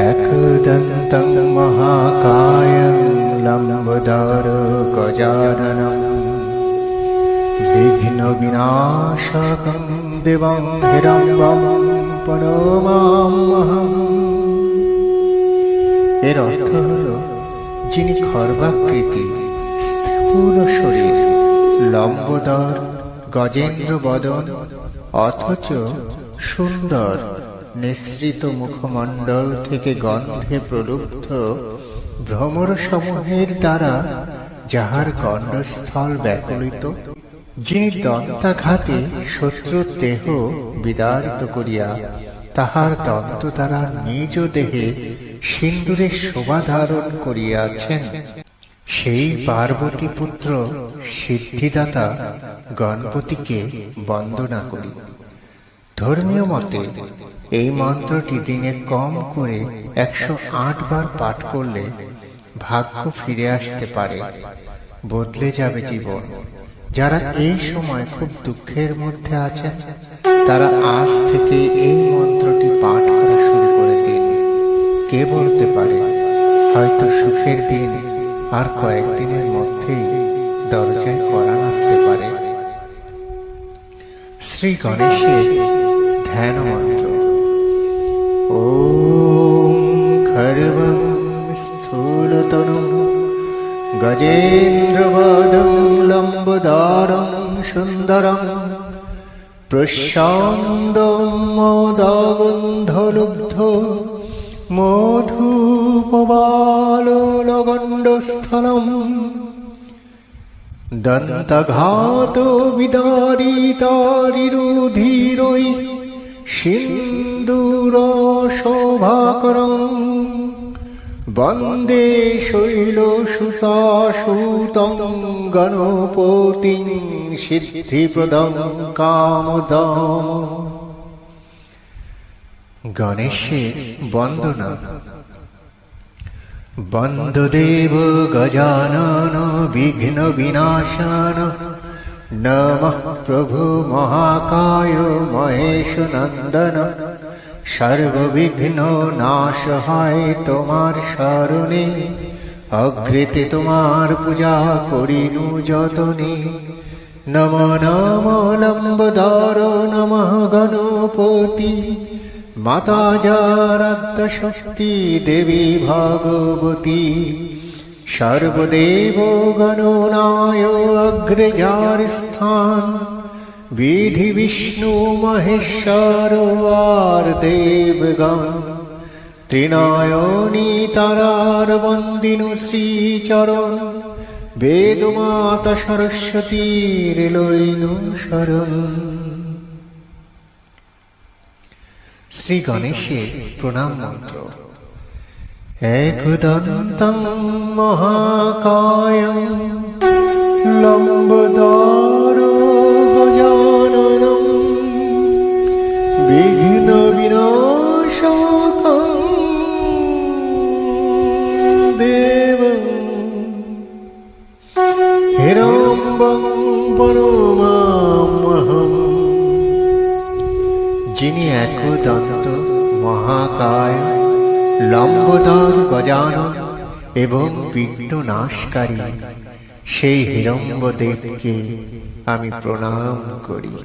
एकदन्तं महाकायं लम्बोदर गजाननं विघ्नविनाशकं दिवं হিরম্বম প্রণমাম্যহম এর অর্থ হল যিনি খর্বাকৃতি স্থূল শরীর লম্বদর গজেন্দ্র বদন অথচ সুন্দর নিঃসৃত মুখমণ্ডল থেকে গন্ধে প্রলুব্ধ ভ্রমর সমূহের দ্বারা যাহার গণ্ডস্থল ব্যাকুলিত, যিনি দন্তাঘাতে শত্রুর দেহ বিদারিত করিয়া তাহার দন্ত দ্বারা নিজ দেহে সিন্দুরের শোভা ধারণ করিয়াছেন, সেই পার্বতী পুত্র সিদ্ধিদাতা গণপতিকে বন্দনা করি ধর্মীয় মতে, এই মন্ত্রটি দিনে কম করে একশো আট বার পাঠ করলে ভাগ্য ফিরে আসতে পারে, বদলে যাবে জীবন। যারা এই সময় খুব দুঃখের মধ্যে আছেন, তারা আজ থেকে এই মন্ত্রটি পাঠ করা শুরু করে দিন। কে বলতে পারে, হয়তো সুখের দিন আর কয়েকদিনের মধ্যেই দরজায় করা নাড়তে পারে। শ্রী গণেশের ধ্যান মন্ত্র ওম খর্বং স্থূলতনু গজেন্দ্রবদং লম্বদারং সুন্দরং প্রশান্তং মোদগন্ধলুব্ধ মধুপবালগণ্ডস্থলম দন্তঘাত বিদারিতারিরুধিরৈ সিন্দুর শোভাকরং বন্দে শৈল সুতাসুতং গণপতিং সিদ্ধিপ্রদং কামদম। গণেশের বন্দনা। বন্দদেব গজানন বিঘ্ন বিনাশন। নমঃ প্রভু মহাকায় মহেশ নন্দন সর্ববিঘ্ন নাশ হয় তোমার স্মরণে অগ্রেতে তোমার পূজা করিনু যতনে। নম নম লম্বদার, নমঃ গণপতি। মাতা যারাদ্য শক্তি দেবী ভগবতী। সর্বদেব গণনায় অগ্রজার স্থান বিধি বিষ্ণু মহেশ্বর আর দেবগণ। ত্রিনয়নী তারার বন্দিনু শ্রীচরণ। বেদমাতা সরস্বতীর লইনু শরণ। শ্রী গণেশের প্রণাম মন্ত্র। মহাকায়ং লম্বদার গজাননম বিঘ্ন বিনাশকং দেবং। হিরম্বং পরমামহম যিনি একদন্ত মহাকায় লম্বদর গজান এবং বিঘ্ন নাশকারী। সেই হিরম্ব দেবকে আমি প্রণাম করি।